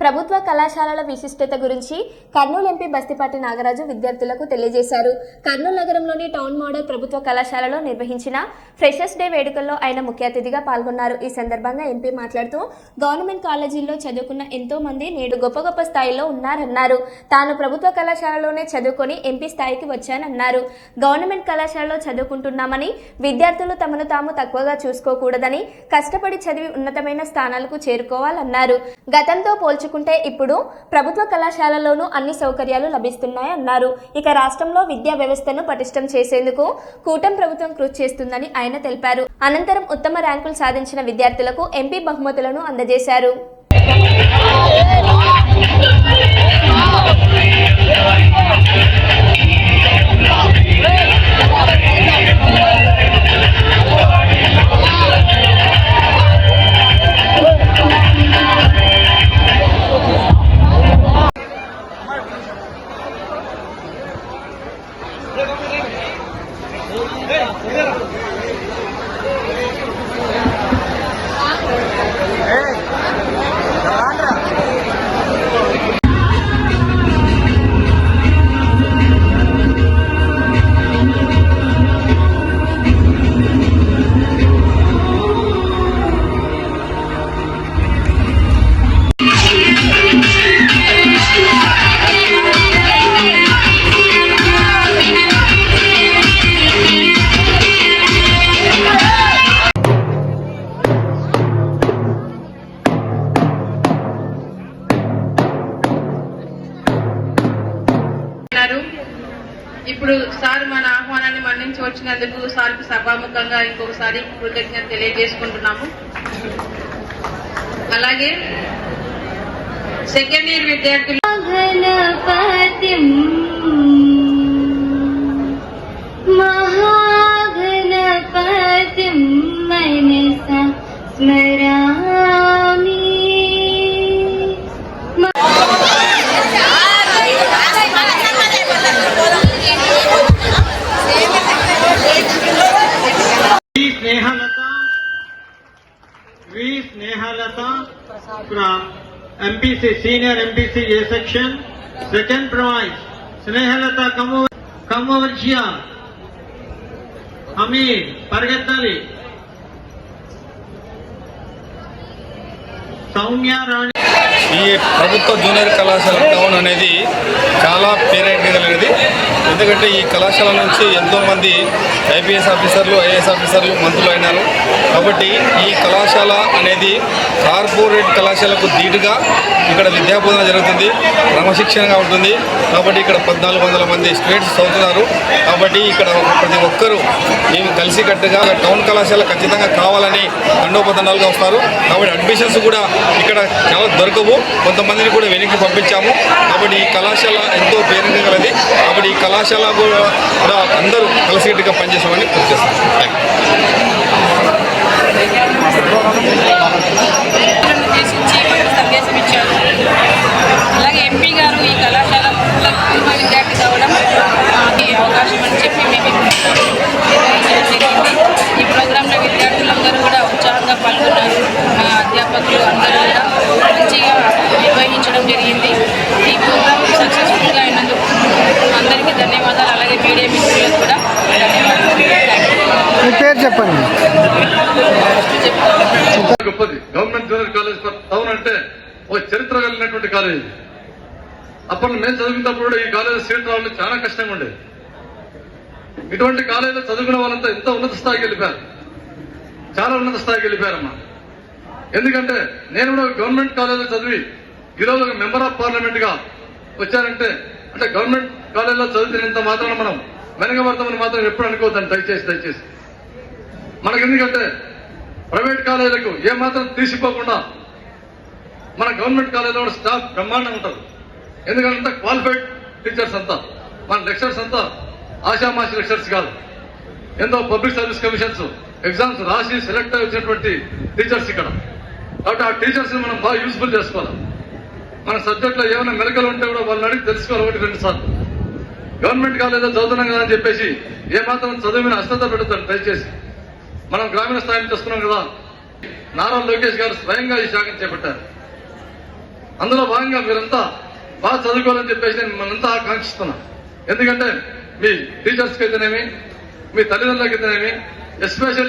ప్రభుత్వ కళాశాలల విశిష్టత గురించి కర్నూలు ఎంపీ బస్తిపాటి నాగరాజు విద్యార్థులకు తెలియజేశారు. కర్నూలు నగరంలోని టౌన్ మోడల్ ప్రభుత్వ కళాశాలలో నిర్వహించిన ఫ్రెషర్స్ డే వేడుకల్లో ఆయన ముఖ్య అతిథిగా పాల్గొన్నారు. ఈ సందర్భంగా ఎంపీ మాట్లాడుతూ గవర్నమెంట్ కాలేజీల్లో చదువుకున్న ఎంతో మంది నేడు గొప్ప గొప్ప స్థాయిలో ఉన్నారన్నారు. తాను ప్రభుత్వ కళాశాలలోనే చదువుకొని ఎంపీ స్థాయికి వచ్చానన్నారు. గవర్నమెంట్ కళాశాలలో చదువుకుంటున్నామని విద్యార్థులు తమను తాము తక్కువగా చూసుకోకూడదని కష్టపడి చదివి ఉన్నతమైన స్థానాలకు చేరుకోవాలన్నారు. గతంతో పోల్చు పోల్చుకుంటే ఇప్పుడు ప్రభుత్వ కళాశాలలోనూ అన్ని సౌకర్యాలు లభిస్తున్నాయన్నారు ఇక రాష్ట్రంలో విద్యా వ్యవస్థను పటిష్టం చేసేందుకు కూటం ప్రభుత్వం కృషి చేస్తుందని ఆయన తెలిపారు. అనంతరం ఉత్తమ ర్యాంకులు సాధించిన విద్యార్థులకు ఎంపీ బహుమతులను అందజేశారు. ఉన్నారు ఇప్పుడు సార్ మన ఆహ్వానాన్ని మన్నించి వచ్చినందుకు సార్కు సభాముఖంగా ఇంకొకసారి కృతజ్ఞత తెలియజేసుకుంటున్నాము. అలాగే సెకండ్ ఇయర్ విద్యార్థులు V Snehalatha from MPC senior MPC A section second prize Snehalatha కమ్ము కమ్మవర్షియా హమీద్ పరిగెత్తాలి. సౌమ్య రాణి. ఈ ప్రభుత్వ జూనియర్ కళాశాల టౌన్ అనేది చాలా పేరెంటిగలది ఎందుకంటే ఈ కళాశాల నుంచి ఎంతోమంది ఐపీఎస్ ఆఫీసర్లు ఐఏఎస్ ఆఫీసర్లు మంత్రులు అయినారు. కాబట్టి ఈ కళాశాల అనేది కార్పొరేట్ కళాశాలకు ధీటుగా ఇక్కడ విద్యాబోధన జరుగుతుంది క్రమశిక్షణగా ఉంటుంది. కాబట్టి ఇక్కడ పద్నాలుగు వందల మంది స్టూడెంట్స్ చదువుతున్నారు. కాబట్టి ఇక్కడ ప్రతి ఒక్కరూ మేము కలిసికట్టుగా టౌన్ కళాశాల ఖచ్చితంగా కావాలని దండోపదండాలుగా వస్తారు. కాబట్టి అడ్మిషన్స్ కూడా ఇక్కడ చాలా దొరకవు. కొంతమందిని కూడా వెనక్కి పంపించాము. కాబట్టి ఈ కళాశాల ఎంతో పేరుగా కలది. కాబట్టి ఈ కళాశాల కూడా అందరూ కలిసికట్టుగా పనిచేసామని కృషి చేస్తాం. ఉద్దేశించి మనకు సందేశం ఇచ్చారు అలాగే ఎంపీ గారు ఈ కళాశాల పూర్వ విద్యార్థి కావడం మాకు అవకాశం అని చెప్పి మేము జరిగింది ఈ ప్రోగ్రాంలో విద్యార్థులందరూ కూడా ఉత్సాహంగా పాల్గొన్నారు. పేరు చెప్పండి. గొప్పది. Government junior college for town అంటే ఒక చరిత్ర కలిగినటువంటి కాలేజ్. అప్పట్లో మేము చదువుకున్నప్పుడు కూడా ఈ కాలేజ్ సీట్ రావడం చాలా కష్టంగా ఉండేది. ఇటువంటి కాలేజీలో చదువుకున్న వాళ్ళంతా ఎంతో ఉన్నత స్థాయికి వెళ్ళిపోయారు. చాలా ఉన్నత స్థాయికి వెళ్ళిపోయారమ్మా. ఎందుకంటే నేను కూడా గవర్నమెంట్ కాలేజీలో చదివి ఈరోజు ఒక మెంబర్ ఆఫ్ పార్లమెంట్గా వచ్చారంటే అంటే గవర్నమెంట్ కాలేజీలో చదివినంత మాత్రాన మనం వెనకబడతామని మాత్రం ఎప్పుడు అనుకోవద్దండి. దయచేసి దయచేసి. మనకి ఎందుకంటే ప్రైవేట్ కాలేజీలకు ఏ మాత్రం తీసిపోకుండా మన గవర్నమెంట్ కాలేజీలో కూడా స్టాఫ్ బ్రహ్మాండంగా ఉంటారు. ఎందుకంటే క్వాలిఫైడ్ టీచర్స్ అంతా మన లెక్చర్స్ అంతా ఆశామాషి లెక్చర్స్ కాదు. ఎంతో పబ్లిక్ సర్వీస్ కమిషన్స్ ఎగ్జామ్స్ రాసి సెలెక్ట్ వచ్చినటువంటి టీచర్స్ ఇక్కడ. కాబట్టి ఆ టీచర్స్ మనం బాగా యూస్ఫుల్ చేసుకోవాలి. మన సబ్జెక్ట్లో ఏమైనా మెలకలు ఉంటే కూడా వాళ్ళని అడిగి తెలుసుకోవాలి ఒకటి రెండు సార్లు. గవర్నమెంట్ కాలేజీలో చదువుతున్నాం కదా అని చెప్పేసి ఏ మాత్రం చదువు మీద అశ్రద్ధ పెడతారు దయచేసి మనం గ్రామీణ స్థాయి నుంచి కదా. నారా లోకేష్ గారు స్వయంగా ఈ శాఖను చేపట్టారు. అందులో భాగంగా మీరంతా బాగా చదువుకోవాలని చెప్పేసి నేను మనంతా ఆకాంక్షిస్తున్నా. ఎందుకంటే మీ టీచర్స్కి అయితేనేమి మీ తల్లిదండ్రులకి అయితేనేమి ఎస్పెషల్లీ